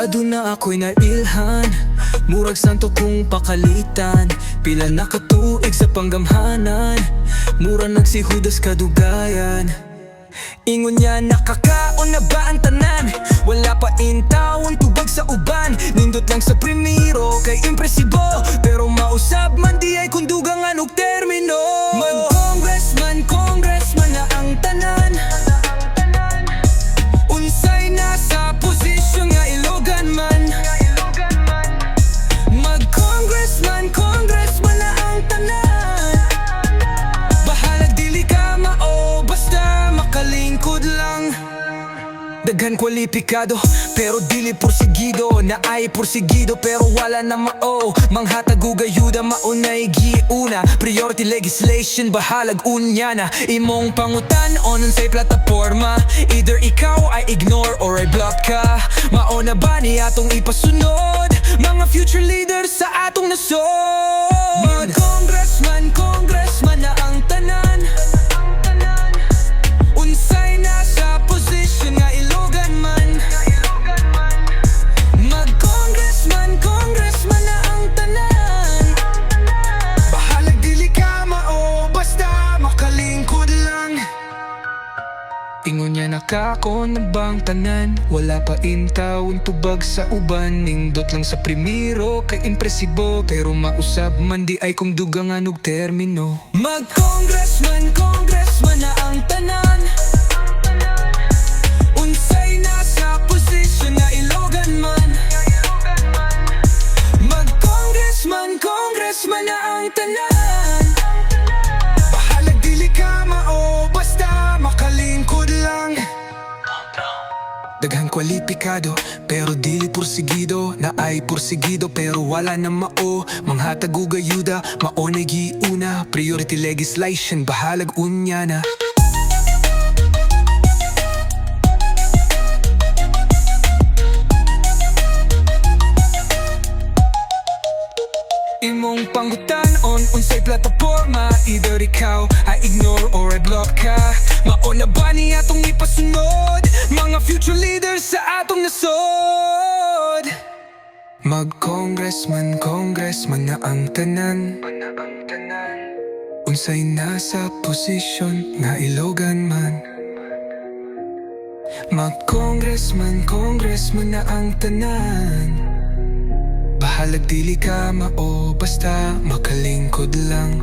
Aduna ako'y nailhan. Murag santo kong pakalitan. Pila nakatuig sa panggamhanan. Mura nagsihudas kadugayan. Ingon niya nakakaon na ba ang tanan? Wala pa intawon tubag Daghan kwalipikado Pero dili porsigido. Na ay porsigido Pero wala na mao. Manghatag ug ayuda maunay giuna. Priority legislation Bahalag unya na. Imong pangutan Onon say plataforma Either ikaw ay ignore Or ay block ka. Mauna ba ni atong ipasunod? Mga future leaders sa atong nasod Ingon niya nakako na bang tanan. Wala pa intawon tubag sa uban. Nindot lang sa primero kay impresibo. Pero mausab man di ay kung dugang anong termino. Mag-congressman, congressman na ang tanan. Unsay nasa posisyon na ilogan man? Mag-congressman, congressman na ang tanan Daghang kwalipikado Pero dili porsigido Na ay porsigido Pero wala na mao. Manghatag ug ayuda Mao na giuna. Priority legislation Bahalag unya na. Imong panggutan on unsay plataforma Either ikaw ay ignore or ay block ka. Mauna ba ni atong ipasunod Future leaders sa atong nasod. Mag-congressman, congressman na ang tanan. Unsay nasa posisyon nga ilogan man. Mag-congressman, congressman na ang tanan. Bahalag dili ka mao basta makalingkod lang